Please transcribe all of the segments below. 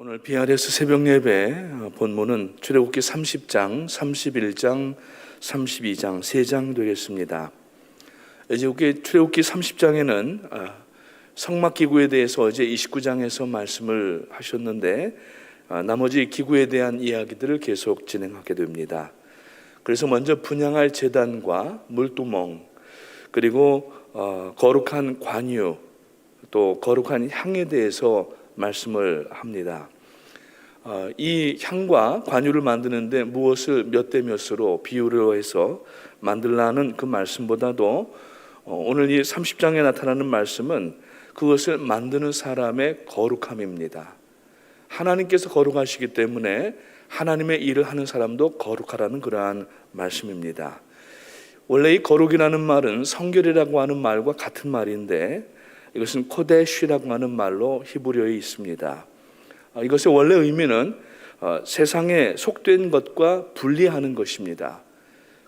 오늘 BRS 새벽 예배 본문은 출애굽기 30장, 31장, 32장 세 장 되겠습니다. 이제 출애굽기 30장에는 아, 성막 기구에 대해서 어제 29장에서 말씀을 하셨는데 아, 나머지 기구에 대한 이야기들을 계속 진행하게 됩니다. 그래서 먼저 분양할 제단과 물두멍 그리고 어, 거룩한 관유 또 거룩한 향에 대해서 말씀을 합니다. 어, 이 향과 관유를 만드는데 무엇을 몇 대 몇으로 비율로 해서 만들라는 그 말씀보다도 어, 오늘 이 30장에 나타나는 말씀은 그것을 만드는 사람의 거룩함입니다. 하나님께서 거룩하시기 때문에 하나님의 일을 하는 사람도 거룩하라는 그러한 말씀입니다. 원래 이 거룩이라는 말은 성결이라고 하는 말과 같은 말인데 이것은 코데쉬라고 하는 말로 히브리어에 있습니다. 아, 이것의 원래 의미는 어, 세상에 속된 것과 분리하는 것입니다.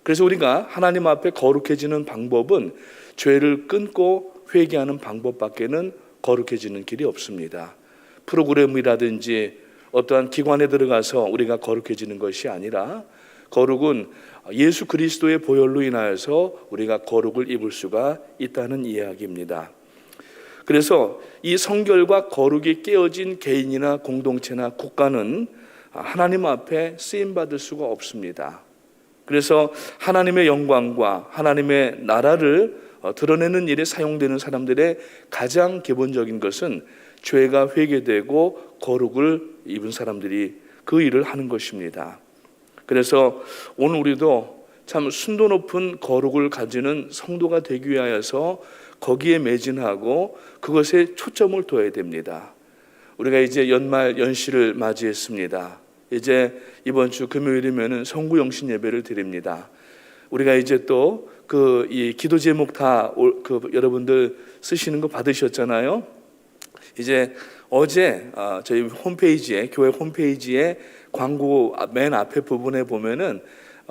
그래서 우리가 하나님 앞에 거룩해지는 방법은 죄를 끊고 회개하는 방법밖에는 거룩해지는 길이 없습니다. 프로그램이라든지 어떠한 기관에 들어가서 우리가 거룩해지는 것이 아니라 거룩은 예수 그리스도의 보혈로 인하여서 우리가 거룩을 입을 수가 있다는 이야기입니다. 그래서 이 성결과 거룩이 깨어진 개인이나 공동체나 국가는 하나님 앞에 쓰임 받을 수가 없습니다. 그래서 하나님의 영광과 하나님의 나라를 어, 드러내는 일에 사용되는 사람들의 가장 기본적인 것은 죄가 회개되고 거룩을 입은 사람들이 그 일을 하는 것입니다. 그래서 오늘 우리도 참 순도 높은 거룩을 가지는 성도가 되기 위하여서 거기에 매진하고 그것에 초점을 둬야 됩니다. 우리가 이제 연말 연시를 맞이했습니다. 이제 이번 주 금요일이면은 성구 영신 예배를 드립니다. 우리가 이제 또 그 이 기도 제목 다 그 여러분들 쓰시는 거 받으셨잖아요. 이제 어제 아, 저희 홈페이지에 교회 홈페이지에 광고 맨 앞에 부분에 보면은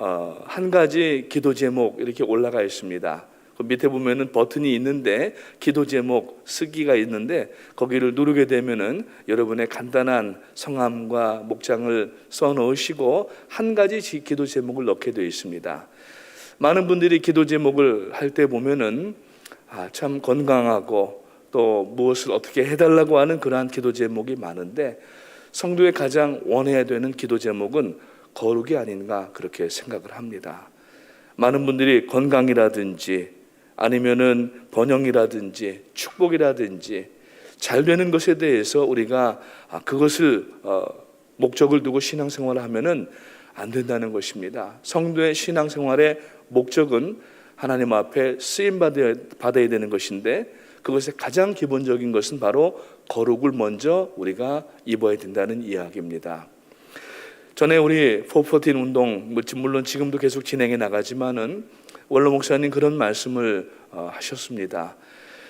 어, 한 가지 기도 제목 이렇게 올라가 있습니다. 그 밑에 보면은 버튼이 있는데 기도 제목 쓰기가 있는데 거기를 누르게 되면은 여러분의 간단한 성함과 목장을 써 넣으시고 한 가지 기도 제목을 넣게 되어 있습니다. 많은 분들이 기도 제목을 할 때 보면은 아, 참 건강하고 또 무엇을 어떻게 해달라고 하는 그러한 기도 제목이 많은데 성도의 가장 원해야 되는 기도 제목은 거룩이 아닌가 그렇게 생각을 합니다. 많은 분들이 건강이라든지 아니면은 번영이라든지 축복이라든지 잘 되는 것에 대해서 우리가 아, 그것을 어, 목적을 두고 신앙생활을 하면은 안 된다는 것입니다. 성도의 신앙생활의 목적은 하나님 앞에 쓰임 받아야, 받아야 되는 것인데 그것의 가장 기본적인 것은 바로 거룩을 먼저 우리가 입어야 된다는 이야기입니다. 전에 우리 포포틴 운동 물론 지금도 계속 진행해 나가지만은 원로 목사님 그런 말씀을 어, 하셨습니다.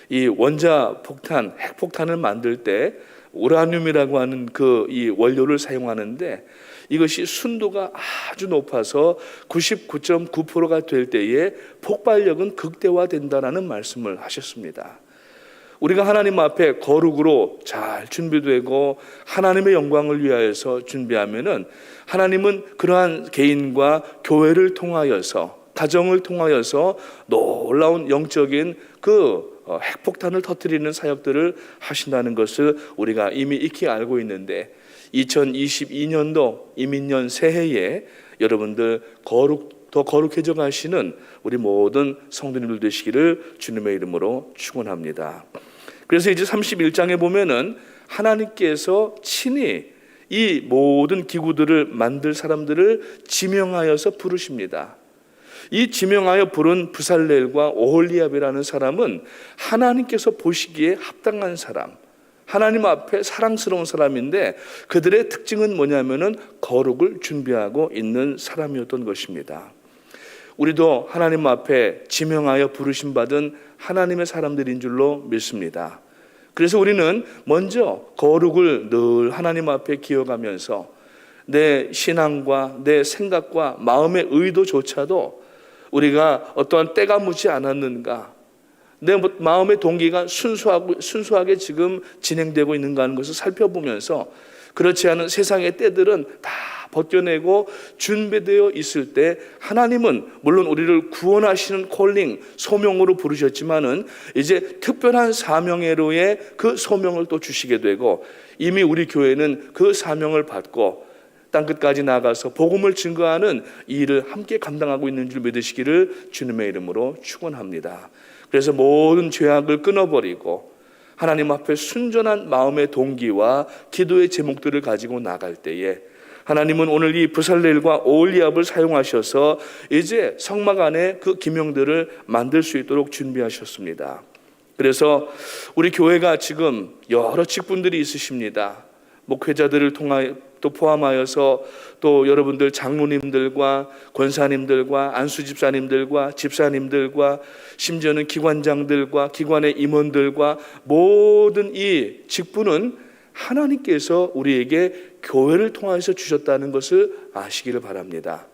이 원자 폭탄, 핵 폭탄을 만들 때 우라늄이라고 하는 그 이 원료를 사용하는데 이것이 순도가 아주 높아서 99.9%가 될 때에 폭발력은 극대화된다라는 말씀을 하셨습니다. 우리가 하나님 앞에 거룩으로 잘 준비되고 하나님의 영광을 위하여서 준비하면은 하나님은 그러한 개인과 교회를 통하여서 가정을 통하여서 놀라운 영적인 그 어, 핵폭탄을 터뜨리는 사역들을 하신다는 것을 우리가 이미 익히 알고 있는데 2022년도 이민년 새해에 여러분들 거룩 더 거룩해져 가시는 우리 모든 성도님들 되시기를 주님의 이름으로 축원합니다. 그래서 이제 31장에 보면은 하나님께서 친히 이 모든 기구들을 만들 사람들을 지명하여서 부르십니다. 이 지명하여 부른 부살렐과 오홀리압이라는 사람은 하나님께서 보시기에 합당한 사람, 하나님 앞에 사랑스러운 사람인데 그들의 특징은 뭐냐면은 거룩을 준비하고 있는 사람이었던 것입니다. 우리도 하나님 앞에 지명하여 부르심 받은 하나님의 사람들인 줄로 믿습니다. 그래서 우리는 먼저 거룩을 늘 하나님 앞에 기억하면서 내 신앙과 내 생각과 마음의 의도조차도 우리가 어떠한 때가 묻지 않았는가 내 마음의 동기가 순수하고, 순수하게 지금 진행되고 있는가 하는 것을 살펴보면서 그렇지 않은 세상의 때들은 다 벗겨내고 준비되어 있을 때 하나님은 물론 우리를 구원하시는 콜링 소명으로 부르셨지만은 이제 특별한 사명회로의 그 소명을 또 주시게 되고 이미 우리 교회는 그 사명을 받고 땅 끝까지 나가서 복음을 증거하는 이 일을 함께 감당하고 있는 줄 믿으시기를 주님의 이름으로 축원합니다. 그래서 모든 죄악을 끊어버리고 하나님 앞에 순전한 마음의 동기와 기도의 제목들을 가지고 나갈 때에 하나님은 오늘 이 부살렐과 오올리압을 사용하셔서 이제 성막 안에 그 기명들을 만들 수 있도록 준비하셨습니다. 그래서 우리 교회가 지금 여러 직분들이 있으십니다. 목회자들을 통하여 또 포함하여서 또 여러분들 장로님들과 권사님들과 안수 집사님들과 집사님들과 심지어는 기관장들과 기관의 임원들과 모든 이 직분은 하나님께서 우리에게 교회를 통해서 주셨다는 것을 아시기를 바랍니다.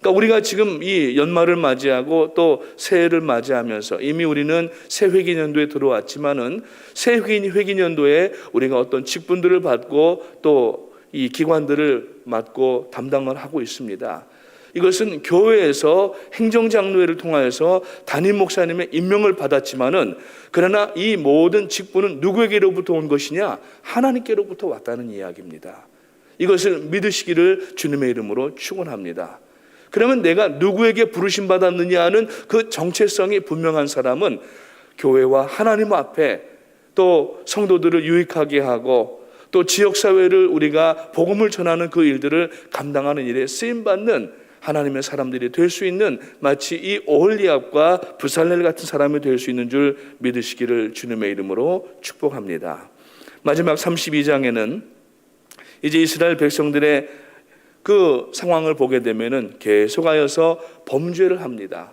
그러니까 우리가 지금 이 연말을 맞이하고 또 새해를 맞이하면서 이미 우리는 새 회기년도에 들어왔지만은 새 회기, 회기년도에 우리가 어떤 직분들을 받고 또 이 기관들을 맡고 담당을 하고 있습니다. 이것은 교회에서 행정장로회를 통하여서 담임 목사님의 임명을 받았지만은 그러나 이 모든 직분은 누구에게로부터 온 것이냐? 하나님께로부터 왔다는 이야기입니다. 이것을 믿으시기를 주님의 이름으로 축원합니다. 그러면 내가 누구에게 부르심 받았느냐 하는 그 정체성이 분명한 사람은 교회와 하나님 앞에 또 성도들을 유익하게 하고 또 지역 사회를 우리가 복음을 전하는 그 일들을 감당하는 일에 쓰임 받는 하나님의 사람들이 될 수 있는 마치 이 오홀리압과 부살렐 같은 사람이 될 수 있는 줄 믿으시기를 주님의 이름으로 축복합니다. 마지막 32장에는 이제 이스라엘 백성들의 그 상황을 보게 되면은 계속하여서 범죄를 합니다.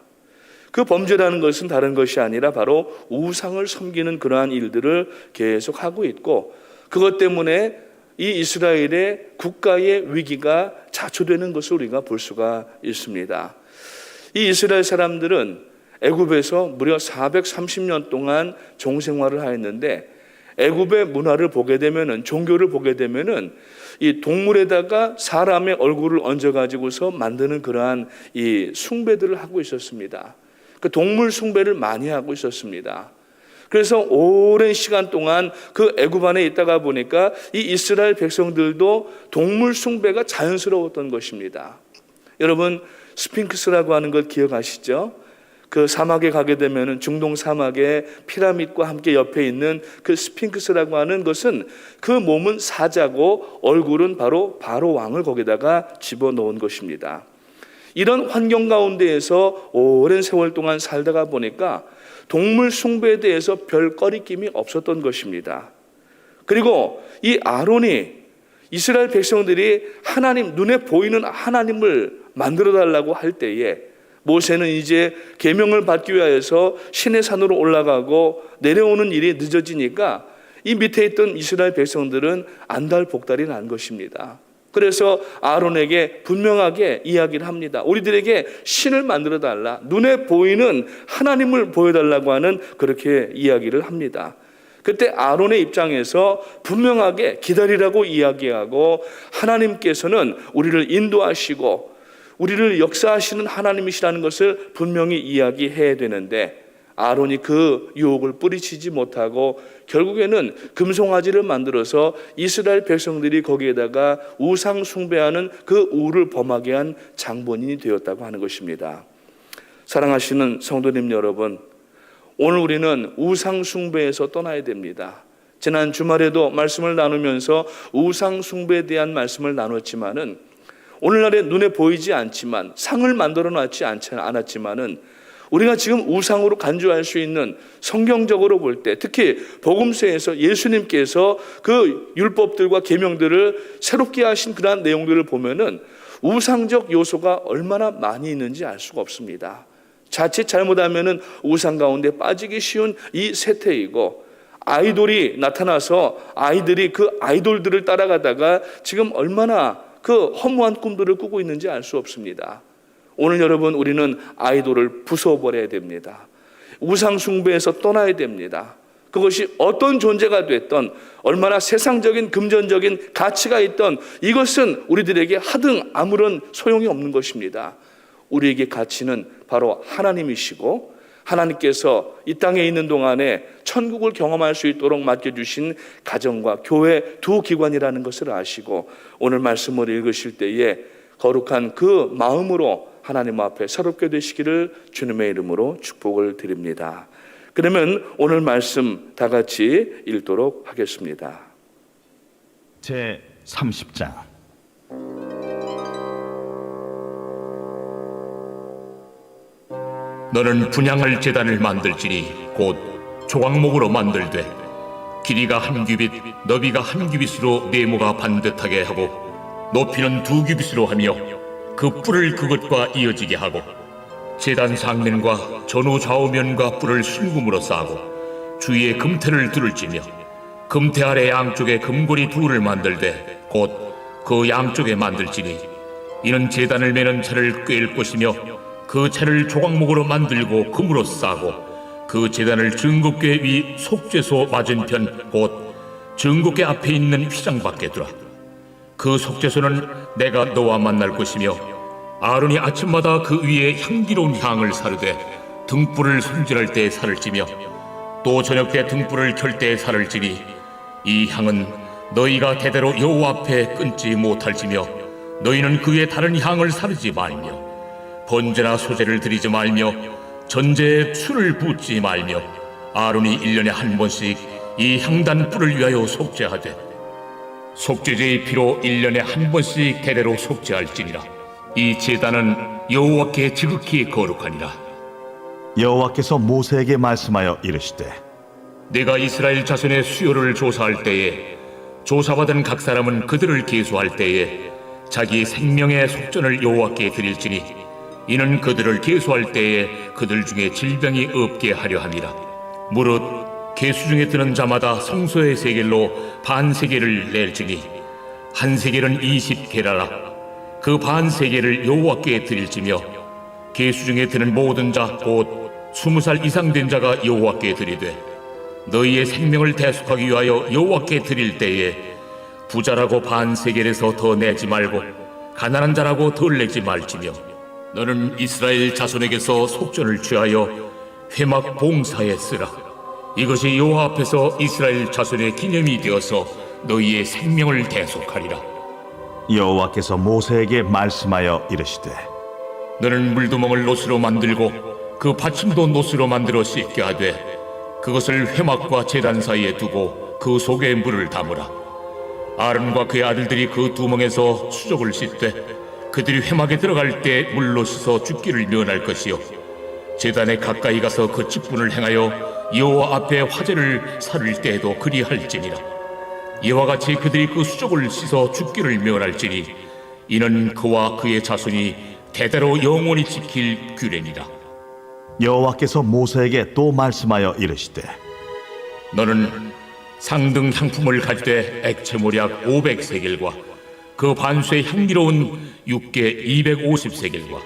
그 범죄라는 것은 다른 것이 아니라 바로 우상을 섬기는 그러한 일들을 계속 하고 있고 그것 때문에 이 이스라엘의 국가의 위기가 자초되는 것을 우리가 볼 수가 있습니다. 이 이스라엘 사람들은 애굽에서 무려 430년 동안 종생활을 하였는데 애굽의 문화를 보게 되면은 종교를 보게 되면은 이 동물에다가 사람의 얼굴을 얹어 가지고서 만드는 그러한 이 숭배들을 하고 있었습니다. 그 동물 숭배를 많이 하고 있었습니다. 그래서 오랜 시간 동안 그 애굽 안에 있다가 보니까 이 이스라엘 백성들도 동물 숭배가 자연스러웠던 것입니다. 여러분 스핑크스라고 하는 걸 기억하시죠? 그 사막에 가게 되면은 중동 사막에 피라밋과 함께 옆에 있는 그 스핑크스라고 하는 것은 그 몸은 사자고 얼굴은 바로 바로 왕을 거기다가 집어 넣은 것입니다. 이런 환경 가운데에서 오랜 세월 동안 살다가 보니까 동물 숭배에 대해서 별 꺼리낌이 없었던 것입니다. 그리고 이 아론이 이스라엘 백성들이 하나님 눈에 보이는 하나님을 만들어 달라고 할 때에 모세는 이제 계명을 받기 위하여서 신의 산으로 올라가고 내려오는 일이 늦어지니까 이 밑에 있던 이스라엘 백성들은 안달복달이 난 것입니다. 그래서 아론에게 분명하게 이야기를 합니다. 우리들에게 신을 만들어 달라. 눈에 보이는 하나님을 보여달라고 하는 그렇게 이야기를 합니다. 그때 아론의 입장에서 분명하게 기다리라고 이야기하고 하나님께서는 우리를 인도하시고 우리를 역사하시는 하나님이시라는 것을 분명히 이야기해야 되는데 아론이 그 유혹을 뿌리치지 못하고 결국에는 금송아지를 만들어서 이스라엘 백성들이 거기에다가 우상 숭배하는 그 우를 범하게 한 장본인이 되었다고 하는 것입니다. 사랑하시는 성도님 여러분, 오늘 우리는 우상 숭배에서 떠나야 됩니다. 지난 주말에도 말씀을 나누면서 우상 숭배에 대한 말씀을 나눴지만은 오늘날에 눈에 보이지 않지만 상을 만들어 놨지 않았지만은 우리가 지금 우상으로 간주할 수 있는 성경적으로 볼 때 특히 복음서에서 예수님께서 그 율법들과 계명들을 새롭게 하신 그러한 내용들을 보면은 우상적 요소가 얼마나 많이 있는지 알 수가 없습니다. 자칫 잘못하면은 우상 가운데 빠지기 쉬운 이 세태이고 아이돌이 나타나서 아이들이 그 아이돌들을 따라가다가 지금 얼마나 그 허무한 꿈들을 꾸고 있는지 알 수 없습니다. 오늘 여러분 우리는 아이돌을 부숴버려야 됩니다. 우상숭배에서 떠나야 됩니다. 그것이 어떤 존재가 됐던 얼마나 세상적인 금전적인 가치가 있던 이것은 우리들에게 하등 아무런 소용이 없는 것입니다. 우리에게 가치는 바로 하나님이시고 하나님께서 이 땅에 있는 동안에 천국을 경험할 수 있도록 맡겨주신 가정과 교회 두 기관이라는 것을 아시고 오늘 말씀을 읽으실 때에 거룩한 그 마음으로 하나님 앞에 새롭게 되시기를 주님의 이름으로 축복을 드립니다. 그러면 오늘 말씀 다 같이 읽도록 하겠습니다. 제 30장 너는 분양할 재단을 만들지니 곧 조각목으로 만들되 길이가 한 규빗, 너비가 한 규빗으로 네모가 반듯하게 하고 높이는 두 규빗으로 하며 그 뿔을 그것과 이어지게 하고 재단 상면과 전후 좌우면과 뿔을 순금으로 싸고 주위에 금태를 두를지며 금태 아래 양쪽에 금고리 둘을 만들되 곧 그 양쪽에 만들지니 이는 재단을 매는 차를 꿰일 것이며 그 차를 조각목으로 만들고 금으로 싸고 그 재단을 증거궤 위 속죄소 맞은편 곧 증거궤 앞에 있는 휘장 밖에 두라 그 속죄소는 내가 너와 만날 것이며 아론이 아침마다 그 위에 향기로운 향을 사르되 등불을 손질할 때 살을 찌며 또 저녁 때 등불을 켤 때 살을 찌니 이 향은 너희가 대대로 여호와 앞에 끊지 못할지며 너희는 그의 다른 향을 사르지 말며 번제나 소제를 드리지 말며 전제에 술을 붓지 말며 아론이 일년에한 번씩 이 향단 뿔을 위하여 속죄하되 속죄제의 피로 일년에한 번씩 대대로 속죄할지니라. 이 제단은 여호와께 지극히 거룩하니라. 여호와께서 모세에게 말씀하여 이르시되 내가 이스라엘 자손의 수요를 조사할 때에 조사받은 각 사람은 그들을 계수할 때에 자기 생명의 속전을 여호와께 드릴지니 이는 그들을 계수할 때에 그들 중에 질병이 없게 하려 함이라. 무릇 계수 중에 드는 자마다 성소의 세겔로 반 세겔을 낼지니 한 세겔은 20게라라. 그 반 세겔을 여호와께 드릴지며 계수 중에 드는 모든 자 곧 스무 살 이상 된 자가 여호와께 드리되 너희의 생명을 대속하기 위하여 여호와께 드릴 때에 부자라고 반 세겔에서 더 내지 말고 가난한 자라고 덜 내지 말지며 너는 이스라엘 자손에게서 속전을 취하여 회막 봉사에 쓰라 이것이 여호와 앞에서 이스라엘 자손의 기념이 되어서 너희의 생명을 대속하리라. 여호와께서 모세에게 말씀하여 이르시되 너는 물두멍을 노스로 만들고 그 받침도 노스로 만들어 씻게 하되 그것을 회막과 제단 사이에 두고 그 속에 물을 담으라. 아론과 그의 아들들이 그 두멍에서 수족을 씻되 그들이 회막에 들어갈 때 물로 씻어 죽기를 면할 것이요. 제단에 가까이 가서 그 직분을 행하여 여호와 앞에 화제를 살을 때에도 그리할지니라. 이와 같이 그들이 그 수족을 씻어 죽기를 면할지니 이는 그와 그의 자손이 대대로 영원히 지킬 규례니라. 여호와께서 모세에게 또 말씀하여 이르시되 너는 상등 향품을 가지되 액체 모략 500세겔과 그 반수의 향기로운 육개 250세겔과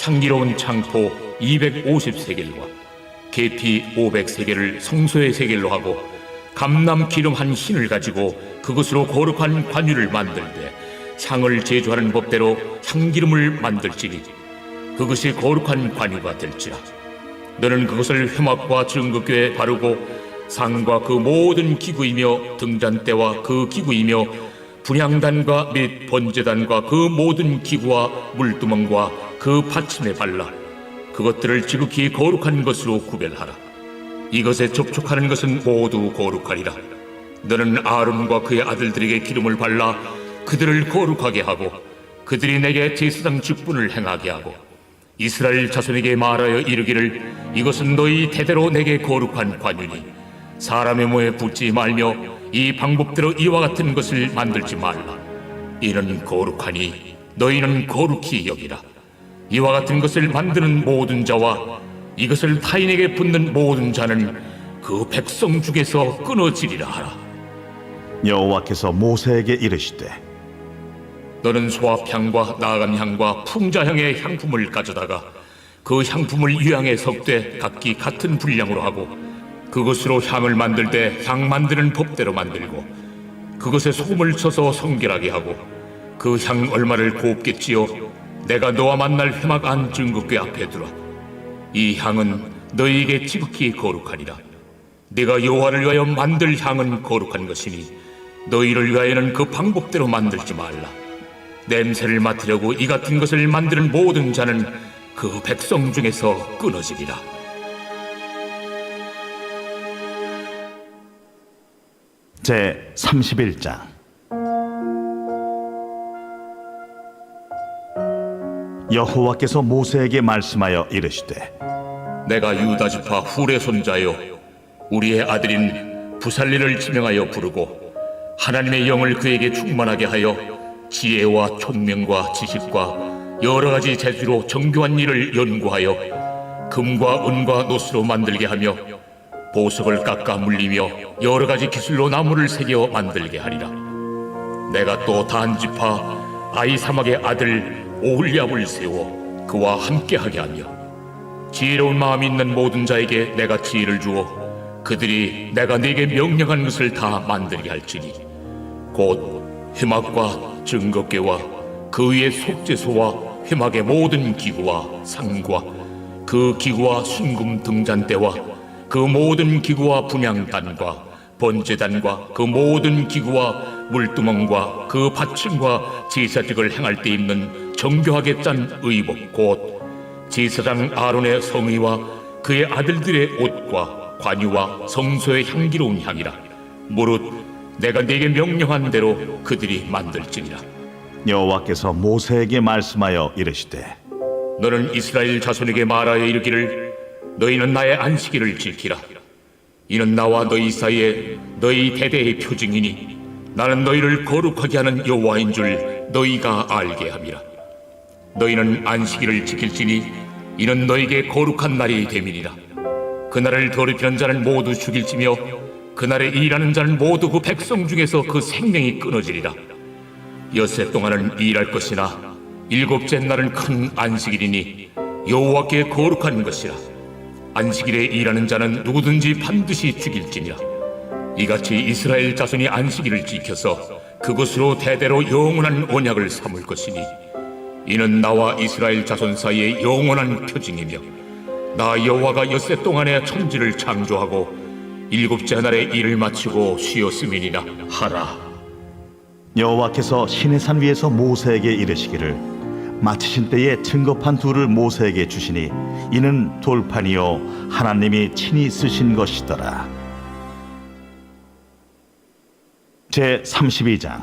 향기로운 창포 250세겔과 계피 500세겔을 성소의 세겔로 하고 감람 기름 한 흰을 가지고 그것으로 거룩한 관유를 만들되 향을 제조하는 법대로 향기름을 만들지니 그것이 거룩한 관유가 될지라. 너는 그것을 회막과 증거교에 바르고 상과 그 모든 기구이며 등잔대와 그 기구이며 분향단과 및 번제단과 그 모든 기구와 물두멍과 그 받침에 발라 그것들을 지극히 거룩한 것으로 구별하라. 이것에 접촉하는 것은 모두 거룩하리라. 너는 아론과 그의 아들들에게 기름을 발라 그들을 거룩하게 하고 그들이 내게 제사장 직분을 행하게 하고 이스라엘 자손에게 말하여 이르기를 이것은 너희 대대로 내게 거룩한 관유니 사람의 모에 붙지 말며 이 방법대로 이와 같은 것을 만들지 말라. 이는 거룩하니 너희는 거룩히 여기라 이와 같은 것을 만드는 모든 자와 이것을 타인에게 붙는 모든 자는 그 백성 중에서 끊어지리라 하라. 여호와께서 모세에게 이르시되 너는 소합향과 나감향과 풍자향의 향품을 가져다가 그 향품을 유향에 섞되 각기 같은 분량으로 하고 그것으로 향을 만들 때 향 만드는 법대로 만들고 그것에 소금을 쳐서 성결하게 하고 그 향 얼마를 곱게 찌어 내가 너와 만날 회막 안 증거궤 앞에 두라 이 향은 너희에게 지극히 거룩하니라. 네가 여호와를 위하여 만들 향은 거룩한 것이니 너희를 위하여는 그 방법대로 만들지 말라. 냄새를 맡으려고 이 같은 것을 만드는 모든 자는 그 백성 중에서 끊어지리라. 제 31장 여호와께서 모세에게 말씀하여 이르시되 내가 유다 지파 훌의 손자여 우리의 아들인 부살리를 지명하여 부르고 하나님의 영을 그에게 충만하게 하여 지혜와 총명과 지식과 여러 가지 재주로 정교한 일을 연구하여 금과 은과 노스로 만들게 하며 보석을 깎아 물리며 여러 가지 기술로 나무를 새겨 만들게 하리라. 내가 또 단지파 아이사막의 아들 오홀리압을 세워 그와 함께하게 하며 지혜로운 마음 있는 모든 자에게 내가 지혜를 주어 그들이 내가 네게 명령한 것을 다 만들게 할지니 곧 회막과 증거궤와 그 위에 속죄소와 회막의 모든 기구와 상과 그 기구와 순금 등잔대와 그 모든 기구와 분향단과 번제단과 그 모든 기구와 물두멍과 그 받침과 제사직을 행할 때 입는 정교하게 짠 의복 곧 제사장 아론의 성의와 그의 아들들의 옷과 관유와 성소의 향기로운 향이라. 무릇 내가 네게 명령한 대로 그들이 만들지니라. 여호와께서 모세에게 말씀하여 이르시되 너는 이스라엘 자손에게 말하여 이르기를 너희는 나의 안식일을 지키라. 이는 나와 너희 사이에 너희 대대의 표징이니 나는 너희를 거룩하게 하는 여호와인 줄 너희가 알게 함이라 너희는 안식일을 지킬지니 이는 너희에게 거룩한 날이 됨이니라. 그날을 더럽히는 자는 모두 죽일지며 그날에 일하는 자는 모두 그 백성 중에서 그 생명이 끊어지리라. 여세 동안은 일할 것이나 일곱째 날은 큰 안식일이니 여호와께 거룩한 것이라. 안식일에 일하는 자는 누구든지 반드시 죽일지니라. 이같이 이스라엘 자손이 안식일을 지켜서 그것으로 대대로 영원한 언약을 삼을 것이니 이는 나와 이스라엘 자손 사이의 영원한 표징이며 나 여호와가 엿새 동안에 천지를 창조하고 일곱째 날에 일을 마치고 쉬었음이니라 하라. 여호와께서 시내산 위에서 모세에게 이르시기를 마치신 때에 증거판 둘을 모세에게 주시니 이는 돌판이요 하나님이 친히 쓰신 것이더라. 제 32장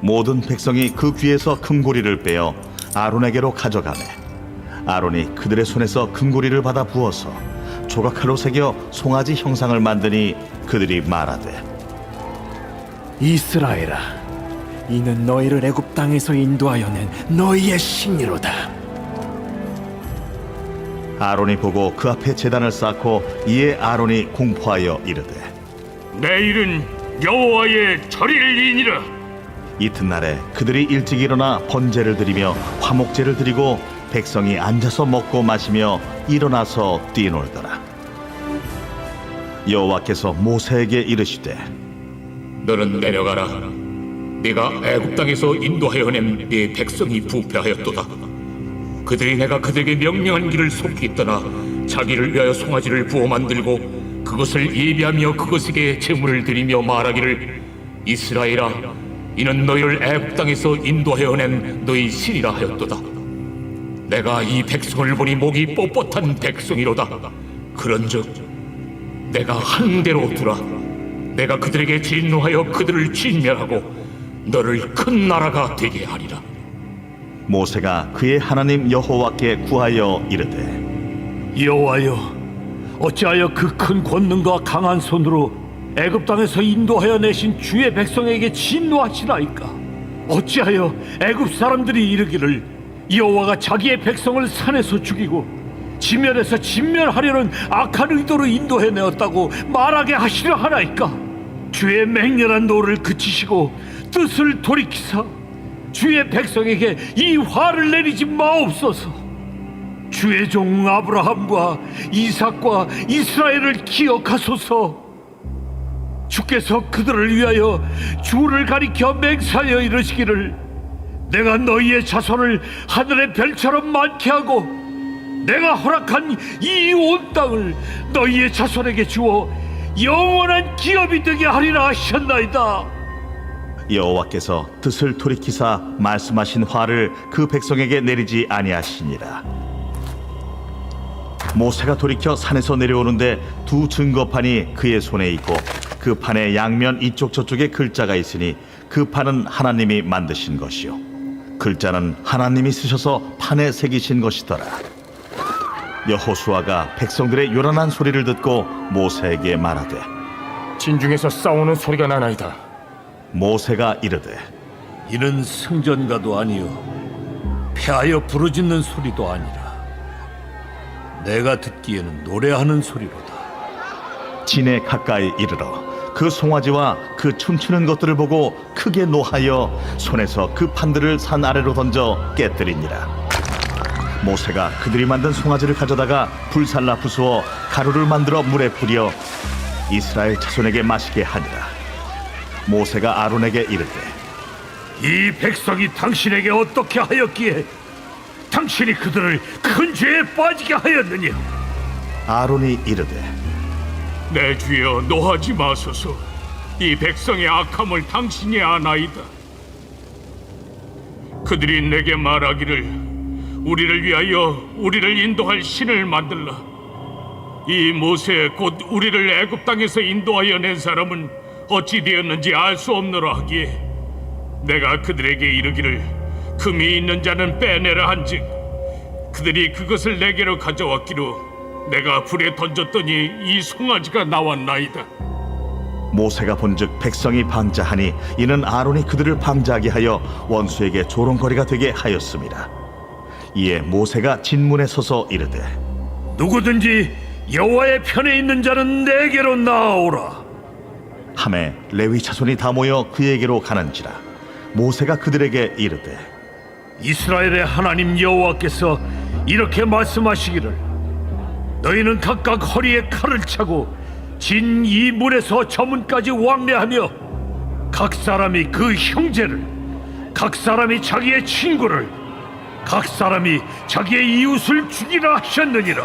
모든 백성이 그 귀에서 금고리를 빼어 아론에게로 가져가매 아론이 그들의 손에서 금고리를 받아 부어서 조각칼로 새겨 송아지 형상을 만드니 그들이 말하되 이스라엘아, 이는 너희를 애굽 땅에서 인도하여낸 너희의 신이로다. 아론이 보고 그 앞에 제단을 쌓고 이에 아론이 공포하여 이르되 내일은 여호와의 절일이니라. 이튿날에 그들이 일찍 일어나 번제를 드리며 화목제를 드리고 백성이 앉아서 먹고 마시며 일어나서 뛰놀더라 여호와께서 모세에게 이르시되 너는 내려가라. 네가 애굽 땅에서 인도하여 낸 네 백성이 부패하였도다. 그들이 내가 그들에게 명령한 길을 속히 떠나 자기를 위하여 송아지를 부어 만들고 그것을 예비하며 그것에게 제물을 드리며 말하기를 이스라엘아 이는 너희를 애굽 땅에서 인도하여 낸 너희 신이라 하였도다. 내가 이 백성을 보니 목이 뻣뻣한 백성이로다. 그런즉 내가 한 대로 두라. 내가 그들에게 진노하여 그들을 진멸하고 너를 큰 나라가 되게 하리라. 모세가 그의 하나님 여호와께 구하여 이르되 여호와여, 어찌하여 그 큰 권능과 강한 손으로 애굽 땅에서 인도하여 내신 주의 백성에게 진노하시나이까? 어찌하여 애굽 사람들이 이르기를 여호와가 자기의 백성을 산에서 죽이고 지면에서 진멸하려는 악한 의도로 인도해 내었다고 말하게 하시려 하나이까? 주의 맹렬한 노를 그치시고 뜻을 돌이키사 주의 백성에게 이 화를 내리지 마옵소서. 주의 종 아브라함과 이삭과 이스라엘을 기억하소서. 주께서 그들을 위하여 주를 가리켜 맹사하여 이르시기를 내가 너희의 자손을 하늘의 별처럼 많게 하고 내가 허락한 이 온 땅을 너희의 자손에게 주어 영원한 기업이 되게 하리라 하셨나이다. 여호와께서 뜻을 돌이키사 말씀하신 화를 그 백성에게 내리지 아니하시니라. 모세가 돌이켜 산에서 내려오는데 두 증거판이 그의 손에 있고 그 판의 양면 이쪽 저쪽에 글자가 있으니 그 판은 하나님이 만드신 것이요 글자는 하나님이 쓰셔서 판에 새기신 것이더라. 여호수아가 백성들의 요란한 소리를 듣고 모세에게 말하되 진중에서 싸우는 소리가 나나이다. 모세가 이르되 이는 승전가도 아니요 패하여 부르짖는 소리도 아니라 내가 듣기에는 노래하는 소리로다. 진에 가까이 이르러 그 송아지와 그 춤추는 것들을 보고 크게 노하여 손에서 그 판들을 산 아래로 던져 깨뜨리니라 모세가 그들이 만든 송아지를 가져다가 불살라 부수어 가루를 만들어 물에 뿌려 이스라엘 자손에게 마시게 하니라 모세가 아론에게 이르되 이 백성이 당신에게 어떻게 하였기에 당신이 그들을 큰 죄에 빠지게 하였느냐? 아론이 이르되 내 주여 노하지 마소서. 이 백성의 악함을 당신이 아나이다. 그들이 내게 말하기를 우리를 위하여 우리를 인도할 신을 만들라. 이 모세 곧 우리를 애굽 땅에서 인도하여 낸 사람은 어찌 되었는지 알 수 없노라 하기에 내가 그들에게 이르기를 금이 있는 자는 빼내라 한즉 그들이 그것을 내게로 가져왔기로 내가 불에 던졌더니 이 송아지가 나왔나이다. 모세가 본즉 백성이 방자하니 이는 아론이 그들을 방자하게 하여 원수에게 조롱거리가 되게 하였습니다 이에 모세가 진문에 서서 이르되 누구든지 여호와의 편에 있는 자는 내게로 나아오라. 함에 레위 자손이 다 모여 그에게로 가는지라 모세가 그들에게 이르되 이스라엘의 하나님 여호와께서 이렇게 말씀하시기를 너희는 각각 허리에 칼을 차고 진 이 문에서 저 문까지 왕래하며 각 사람이 그 형제를 각 사람이 자기의 친구를 각 사람이 자기의 이웃을 죽이라 하셨느니라.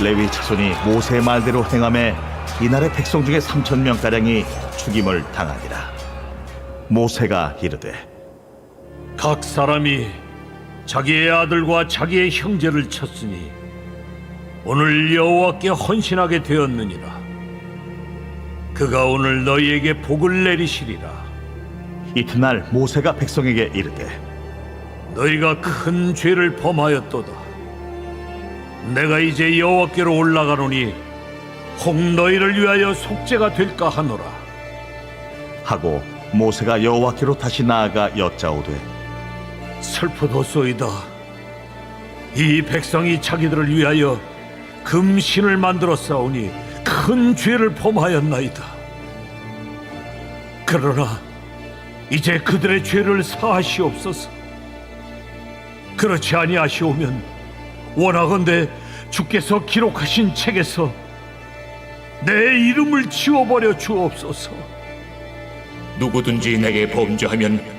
레위 자손이 모세의 말대로 행함에 이날의 백성 중에 삼천 명 가량이 죽임을 당하니라. 모세가 이르되 각 사람이 자기의 아들과 자기의 형제를 쳤으니 오늘 여호와께 헌신하게 되었느니라. 그가 오늘 너희에게 복을 내리시리라. 이튿날 모세가 백성에게 이르되 너희가 큰 죄를 범하였도다. 내가 이제 여호와께로 올라가노니 혹 너희를 위하여 속죄가 될까 하노라. 하고 모세가 여호와께로 다시 나아가 여짜오되 슬프도소이다. 이 백성이 자기들을 위하여 금신을 만들어 싸우니 큰 죄를 범하였나이다. 그러나 이제 그들의 죄를 사하시옵소서. 그렇지 아니하시오면 원하건대 주께서 기록하신 책에서 내 이름을 지워버려 주옵소서. 누구든지 내게 범죄하면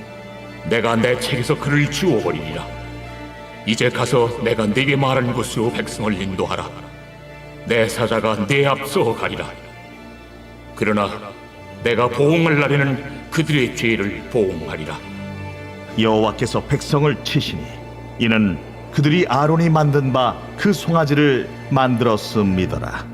내가 내 책에서 그를 지워버리리라. 이제 가서 내가 네게 말한 곳으로 백성을 인도하라. 내 사자가 내 앞서 가리라. 그러나 내가 보응할 날에는 그들의 죄를 보응하리라. 여호와께서 백성을 치시니 이는 그들이 아론이 만든 바 그 송아지를 만들었음이더라